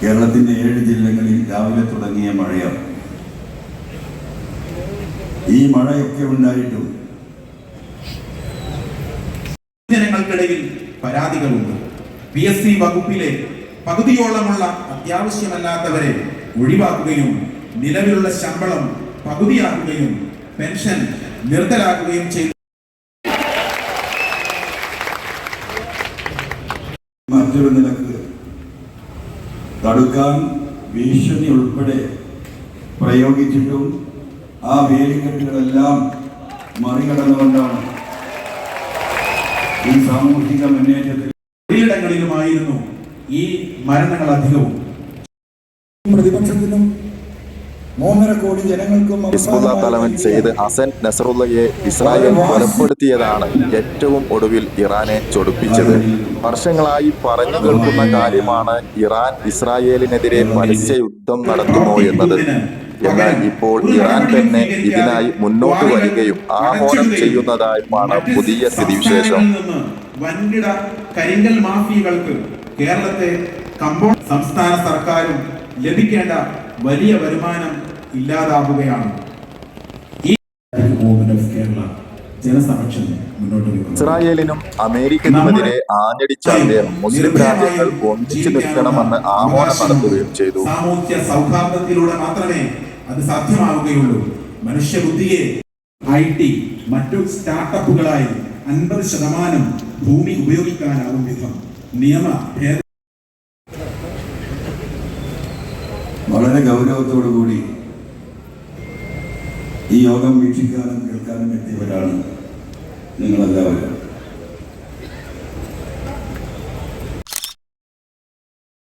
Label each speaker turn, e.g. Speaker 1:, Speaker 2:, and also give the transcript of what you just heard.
Speaker 1: കേരളത്തിന്റെ ഏഴ് ജില്ലകളിൽ രാവിലെ തുടങ്ങിയ മഴയാണ്. ഈ മഴയൊക്കെ ഉണ്ടായിട്ടും
Speaker 2: ജനങ്ങൾക്കിടയിൽ പരാതികളുണ്ട്. പി എസ് സി വകുപ്പിലെ പകുതിയോളമുള്ള അത്യാവശ്യമല്ലാത്തവരെ ഒഴിവാക്കുകയും നിലവിലുള്ള ശമ്പളം പകുതിയാക്കുകയും പെൻഷൻ നിർത്തലാക്കുകയും ചെയ്തു.
Speaker 1: മറ്റൊരു നിലയ്ക്ക് തടുക്കാൻ ഭീഷണി ഉൾപ്പെടെ പ്രയോഗിച്ചിട്ടും ആ വേലിക്കെട്ടുകളെല്ലാം മറികടന്നുകൊണ്ടാണ് ഈ സാമൂഹിക മുന്നേറ്റത്തിൽ
Speaker 2: പലയിടങ്ങളിലുമായിരുന്നു ഈ മരണങ്ങൾ അധികവും.
Speaker 3: പ്രതിപക്ഷത്തിനും
Speaker 4: തലവൻ സെയ്ദ് ഹസൻ നസറുള്ളയെ ഇസ്രായേൽ കൊലപ്പെടുത്തിയതാണ് ഏറ്റവും ഒടുവിൽ ഇറാനെ ചൊടിപ്പിച്ചത്. വർഷങ്ങളായി പറഞ്ഞു കേൾക്കുന്ന കാര്യമാണ് ഇറാൻ ഇസ്രായേലിനെതിരെ പരസ്യ യുദ്ധം നടത്തുമോ എന്നത്. എന്നാൽ ഇപ്പോൾ ഇറാൻ തന്നെ ഇതിനായി മുന്നോട്ട് വരികയും ആഹ്വാനം ചെയ്യുന്നതായുമാണ് പുതിയ സ്ഥിതിവിശേഷം.
Speaker 2: വൻകിട കരിങ്കൽ മാഫിയകൾക്ക് കേരളത്തെ സംസ്ഥാന സർക്കാരും ലഭിക്കേണ്ട വലിയ വരുമാനം ഇല്ലാതാവുകയാണ്. ഈ മൂവ്മെന്റ് ഓഫ് കേരള ജനസമക്ഷം മുന്നോട്ട്
Speaker 4: ഇസ്രായേലിനും അമേരിക്കനുമെതിരെ ആഞ്ഞടിച്ച അദ്ദേഹം മുസ്ലിം രാജ്യങ്ങൾ ഒന്നിച്ചു നിൽക്കണമെന്ന് ആഹ്വാനം നടത്തുകയും ചെയ്തു.
Speaker 2: സാമൂഹ്യ സൗഹാർദ്ദത്തിലൂടെ മാത്രമേ അത് സാധ്യമാവുകയുള്ളൂ. മനുഷ്യബുദ്ധിയെ ഐ ടി മറ്റു സ്റ്റാർട്ടപ്പുകളായി അൻപത് ശതമാനം ഭൂമി ഉപയോഗിക്കാനാവും വിധം നിയമ
Speaker 1: വളരെ ഗൗരവത്തോടു കൂടി ഈ യോഗം വീക്ഷിക്കാനും കേൾക്കാനും എത്തിയവരാണ് നിങ്ങളെല്ലാവരും.